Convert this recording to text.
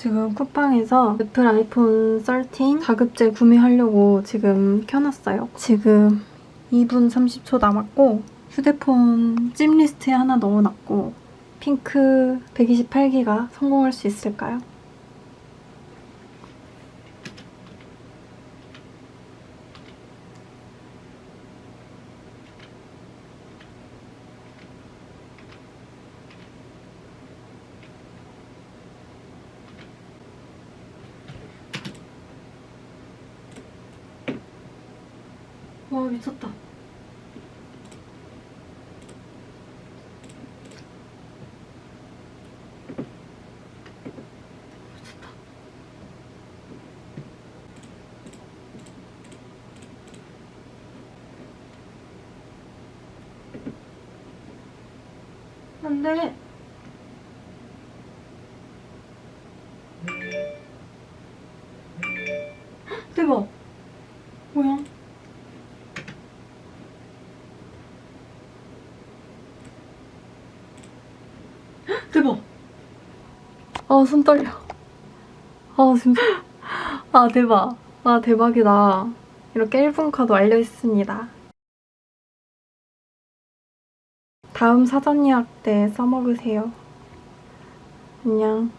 지금 쿠팡에서 애플 아이폰 13 가급제 구매하려고 지금 켜놨어요. 지금 2분 30초 남았고 휴대폰 찜 리스트에 하나 넣어놨고 핑크 128기가 성공할 수 있을까요? 와 미쳤다. 미쳤다. 안 돼. 대박. 뭐야? 대박. 아, 손 떨려. 아, 진짜. 아, 대박. 아, 대박이다. 이렇게 1분 카드 완료했습니다. 다음 사전 예약 때 써먹으세요. 안녕.